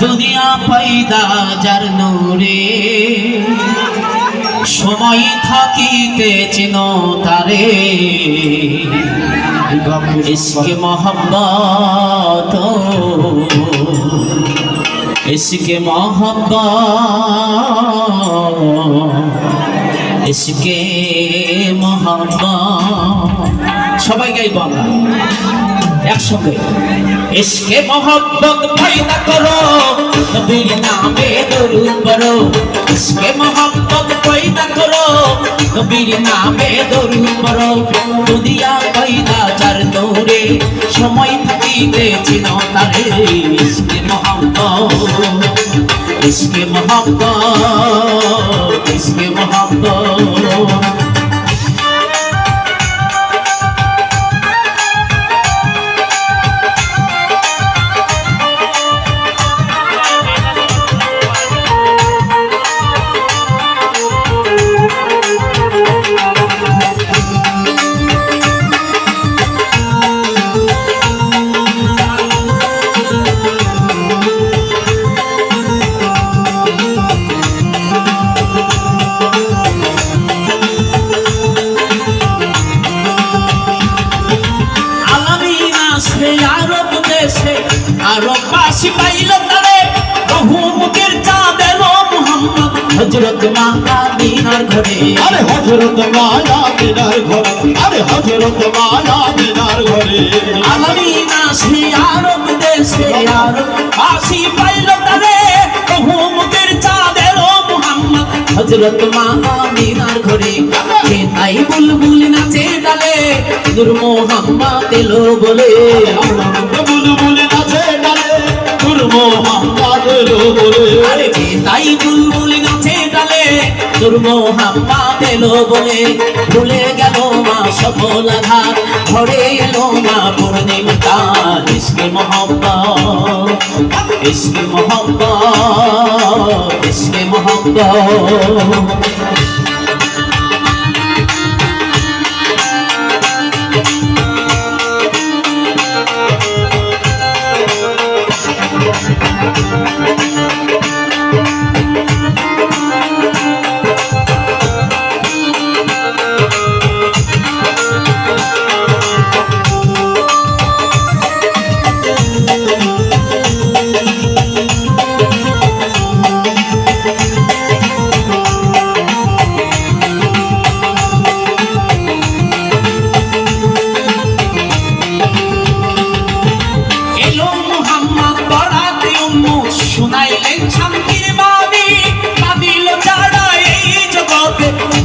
দুনিয়া পয়দা যার নূরে। সময় থাকিতে চিন তারে। ইসকে মোহব্বত। ইসকে মোহব্বত। ইসকে মোহব্বত। সবাই গাইব আমরা। একসঙ্গে। ইসকে মোহব্বত পয়দা করো, নবীর নামে দরুদ পড়ো। ইসকে মোহব্বত পয়দা করো, নবীর নামে দরুদ পড়ো। দুনিয়া পয়দা যার দৌড়ে সময় থাকিতে চিন তারে। ইসকে মোহব্বত ইসকে মোহব্বত। ইসকে মোহব্বত দেশে আরব বাসী পাইল তারে। বহু মুখের চাঁদের মোহাম্মদ। হজরত মাতামিনার ঘরে। আরে হজরত মায়া দিনার ঘরে আরে হজরত মায়া দিনার ঘরে। আলামিন আসে আরব দেশে আরব বাসী পাইল তারে। বহু মুখের চাঁদের মোহাম্মদ। হজরত মাতামিনার ঘরে। কে তাই বুলবুল নাচে ডালে নূর মোহাম্মদ এলো বলে। বুলবুল নাচে ডালে তোর মোহাম্মদ বলে আরে যে তাই বুলবুল গাছে ডালে তোর মোহাম্মদ এলো বলে ভুলে গেল মা সফল আধার ঘরে এলো মা পূর্ণিমা ইসকে মোহাম্মদ ইসকে মোহাম্মদ ইসকে মোহাম্মদ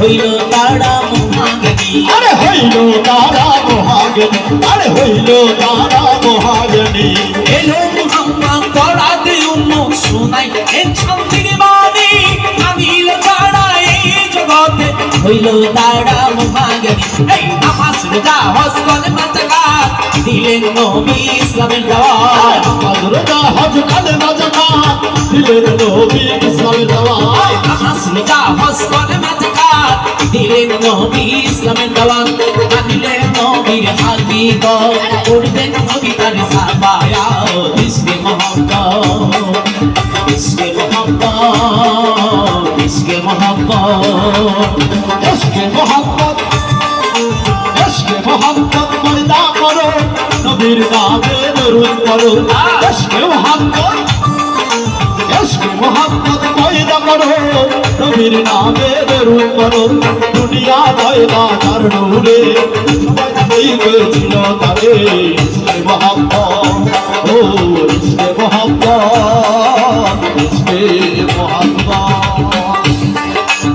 হইল তারা মহাজ্ঞানী আরে হইল তারা মহাগণী আরে হইল তারা মহাগণী এলো মুহাম্মদ বরাতে উম্মু শুনাইলেন শান্তির বাণী কাঁদিল যারা এই জগতে। হইল তারা মহাজ্ঞানী এই নামাজ রোজা হজ কলেমা যাকাত দিলেন নবী ইসলামের দাওয়াত। হজরতা হজ কালে বাজানা দিলেন নবী দিলেন নবী ইসলামের দাওয়াত মানিলেন নবীর হাবিব করবেন নবী তার সাবায়াত ইসকে মোহাম্মদ ইসকে মোহাম্মদ ইসকে মোহাম্মদ এসকে মোহাম্মদ এসকে মোহাম্মদ পয়দা করো নবীর নামে দরুদ করো এসকে মোহাম্মদ এসকে মোহাম্মদ পয়দা করো। নবীর নামে দরুদ করো। দুনিয়া পয়দা তার নূরে। সবাই ছিল তারে।